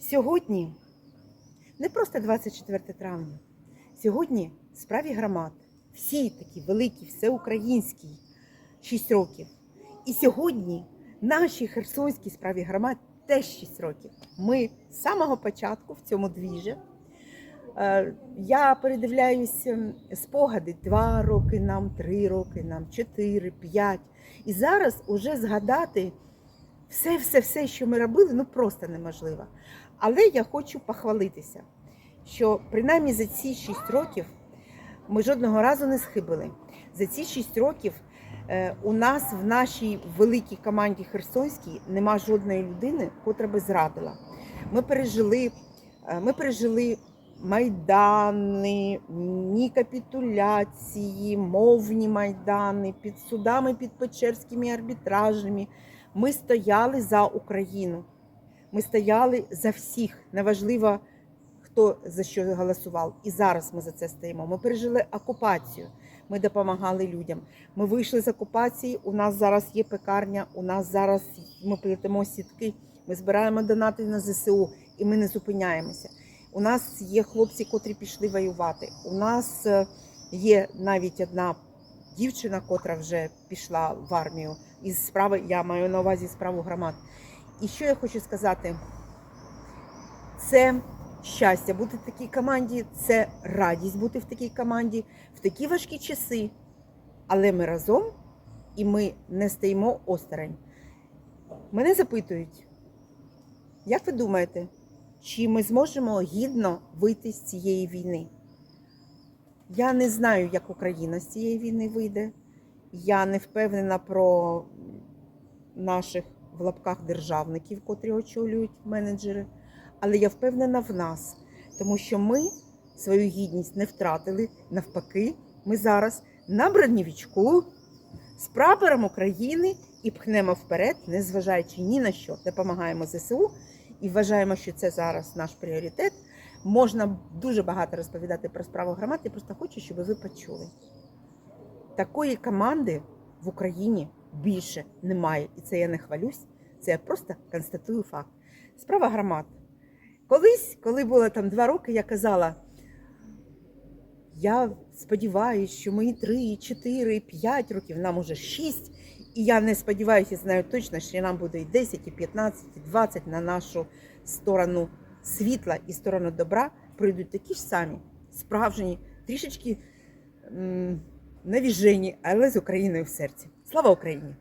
Сьогодні не просто 24 травня. Сьогодні справі громад. Всі такі великі, всеукраїнські, 6 років. І сьогодні нашій Херсонській справі громад теж 6 років. Ми з самого початку в цьому двіжі. Е, Я передивляюсь ем, спогади два роки нам, три роки нам, чотири, п'ять. І зараз уже згадати все, все, все, що ми робили, ну просто неможливо. Але я хочу похвалитися, що принаймні за ці 6 років ми жодного разу не схибили. За ці 6 років е, у нас в нашій великій команді Херсонській нема жодної людини, котра би зрадила. Ми пережили, е, ми пережили майдани, ні капітуляції, мовні майдани, під судами, під Печерськими арбітражами. Ми стояли за Україну. Ми стояли за всіх. Неважливо, хто за що голосував. І зараз ми за це стоїмо. Ми пережили окупацію. Ми допомагали людям. Ми вийшли з окупації. У нас зараз є пекарня. У нас зараз ми плетемо сітки. Ми збираємо донати на ЗСУ, і ми не зупиняємося. У нас є хлопці, котрі пішли воювати. У нас е, є навіть одна дівчина, котра вже пішла в армію. Із справи я маю на увазі справу громад. І що я хочу сказати? Це щастя бути в такій команді, це радість бути в такій команді в такі важкі часи. Але ми разом і ми не стоїмо осторонь. Мене запитують, як ви думаєте, чи ми зможемо гідно вийти з цієї війни? Я не знаю, як Україна з цієї війни вийде. Я не впевнена про наших в лапках державників, котрі очолюють менеджери. Але я впевнена в нас, тому що ми свою гідність не втратили. Навпаки, ми зараз на бронєвічку з прапором України і пхнемо вперед, незважаючи ні на що. Допомагаємо ЗСУ і вважаємо, що це зараз наш пріоритет. Можна дуже багато розповідати про справу громад. Я просто хочу, щоб ви почули. Такої команди в Україні більше немає. І це я не хвалюсь, це я просто констатую факт. Справа громад. Колись, коли було там два роки, я казала, я сподіваюся, що мої 3, 4, 5 років, нам уже 6, і я не сподіваюся, знаю точно, що нам буде і 10, і 15, і 20 на нашу сторону світла і сторону добра пройдуть такі ж самі, справжні, трішечки навіжені, але з Україною в серці. Слава Україні!